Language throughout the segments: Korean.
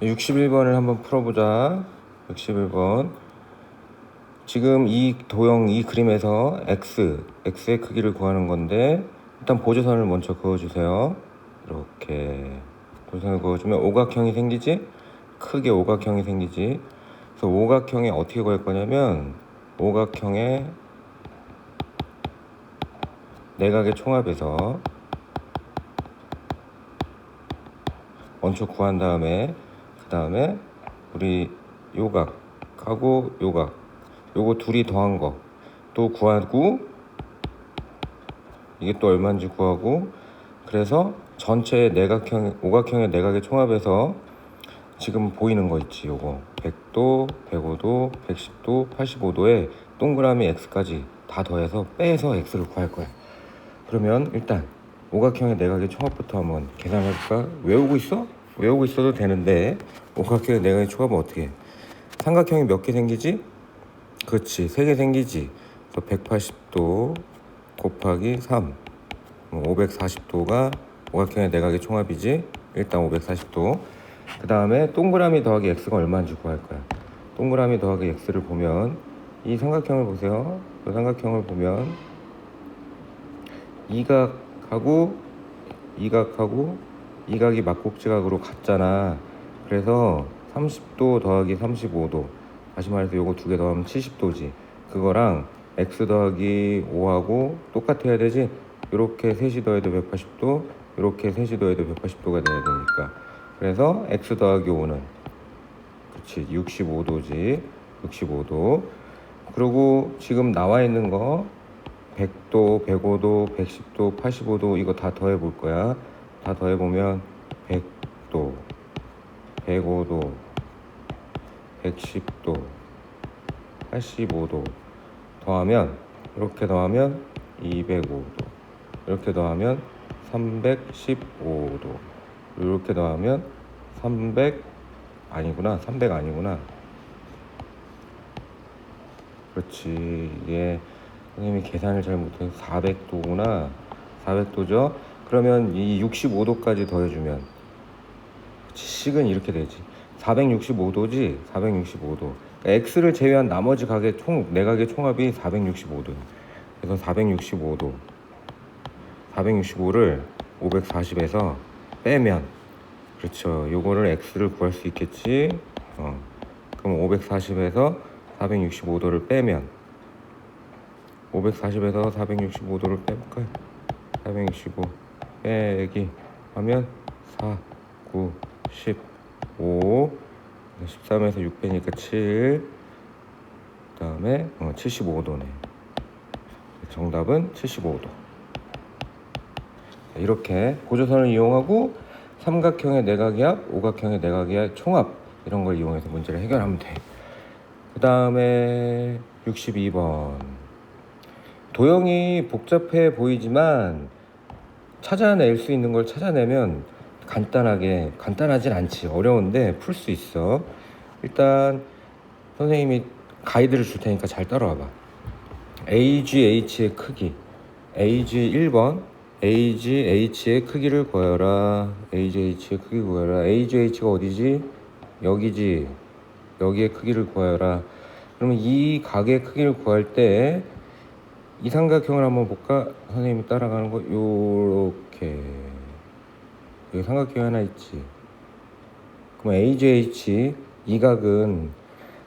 61번을 한번 풀어보자. 61번. 지금 이 도형 이 그림에서 x, x의 크기를 구하는 건데 일단 보조선을 먼저 그어주세요. 이렇게 보조선을 그어주면 오각형이 생기지? 크게 오각형이 생기지? 그래서 오각형에 어떻게 구할 거냐면 오각형의 내각의 총합에서 원초 구한 다음에 그 다음에 우리 요각하고 요각 요거 둘이 더한 거 또 구하고 이게 또 얼마인지 구하고 그래서 전체 내각형 오각형의 내각의 총합에서 지금 보이는 거 있지 요거 100도 105도 110도 85도에 동그라미 x까지 다 더해서 빼서 x를 구할 거야 그러면 일단 오각형의 내각의 총합부터 한번 계산해 볼까? 외우고 있어? 외우고 있어도 되는데 오각형의 내각의 총합은 어떻게 해? 삼각형이 몇 개 생기지? 그렇지 세 개 생기지. 그래서 180도 곱하기 3 540도가 오각형의 내각의 총합이지? 일단 540도. 그 다음에 동그라미 더하기 x가 얼마인지 구할 거야. 동그라미 더하기 x를 보면 이 삼각형을 보세요. 이 삼각형을 보면 이각하고 이각하고 이각이 막곡지각으로 같잖아. 그래서 30도 더하기 35도. 다시 말해서 요거 두 개 더하면 70도지. 그거랑 x 더하기 5하고 똑같아야 되지. 이렇게 셋이 더해도 180도, 이렇게 셋이 더해도 180도가 돼야 되니까. 그래서 x 더하기 5는 그렇지 65도지. 65도. 그리고 지금 나와 있는 거 100도, 105도, 110도, 85도 이거 다 더해 볼 거야. 다 더해 보면 100도, 105도, 110도, 85도 더하면 이렇게 더하면 205도. 이렇게 더하면 315도. 이렇게 더하면 300 아니구나. 300 아니구나. 그렇지. 이게 선생님이 계산을 잘 못해서 400도구나. 400도죠? 그러면 이 65도까지 더해주면 식은 이렇게 되지. 465도지? 465도. 그러니까 x를 제외한 나머지 각의 총, 내각의 총합이 465도. 그래서 465도. 465를 540에서 빼면 그렇죠. 요거를 x를 구할 수 있겠지. 어. 그럼 540에서 465도를 빼면 540에서 465도를 빼볼까요? 465 빼기. 하면 4, 9, 15 13에서 6 빼니까 7 그다음에 어, 75도네. 정답은 75도. 이렇게 고조선을 이용하고 삼각형의 내각의 합, 오각형의 내각의 합, 총합 이런 걸 이용해서 문제를 해결하면 돼. 그 다음에 62번. 도형이 복잡해 보이지만 찾아낼 수 있는 걸 찾아내면 간단하게 간단하진 않지. 어려운데 풀 수 있어. 일단 선생님이 가이드를 줄 테니까 잘 따라와 봐. AGH의 크기. AG 1번 AGH의 크기를 구하여라 AGH의 크기 구하여라 AGH가 어디지? 여기지. 여기의 크기를 구하여라. 그러면 이 각의 크기를 구할 때 이 삼각형을 한번 볼까? 선생님이 따라가는 거 요렇게 여기 삼각형이 하나 있지 그럼 AGH 이 각은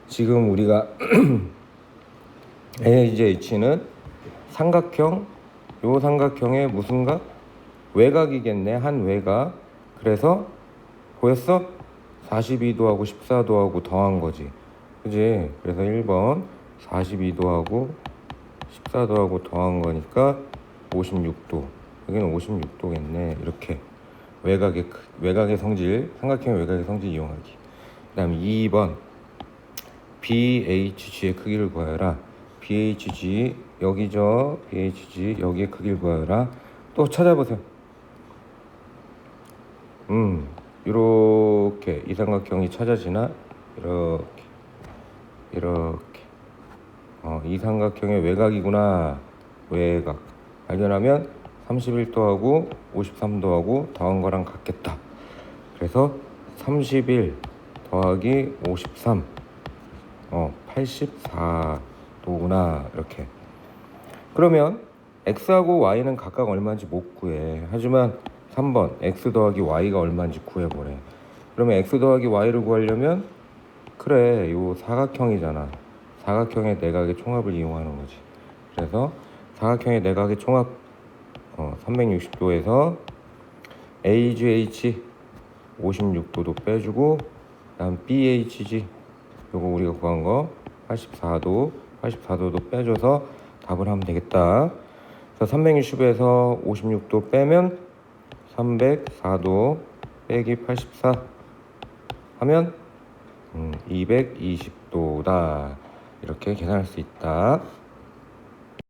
지금 우리가 AGH는 삼각형 요 삼각형의 무슨 각? 외곽이겠네 한 외곽 그래서 보였어? 42도하고 14도하고 더한 거지 그지? 그래서 1번 42도하고 14도하고 더한 거니까 56도. 여기는 56도겠네. 이렇게 외곽의 크- 외곽의 성질 삼각형의 외곽의 성질 이용하기. 그 다음 2번 BHG의 크기를 구하여라. BHG 여기죠. BHG 여기의 크기를 구하여라. 또 찾아보세요. 음 이렇게 이 삼각형이 찾아지나? 이렇게 이렇게 어, 이 삼각형의 외곽이구나. 외곽. 발견하면 31도하고 53도하고 더한 거랑 같겠다. 그래서 31 더하기 53 어, 84도구나 이렇게. 그러면 x하고 y는 각각 얼마인지 못 구해. 하지만 3번 x 더하기 y가 얼마인지 구해보래. 그러면 x 더하기 y를 구하려면 그래 요 사각형이잖아 사각형의 내각의 총합을 이용하는 거지. 그래서 사각형의 내각의 총합 어, 360도에서 AGH 56도도 빼주고 그다음 BHG 요거 우리가 구한 거 84도 84도도 빼줘서 답을 하면 되겠다. 그래서 360에서 56도 빼면 304도 빼기 84 하면 음, 220도다 이렇게 계산할 수 있다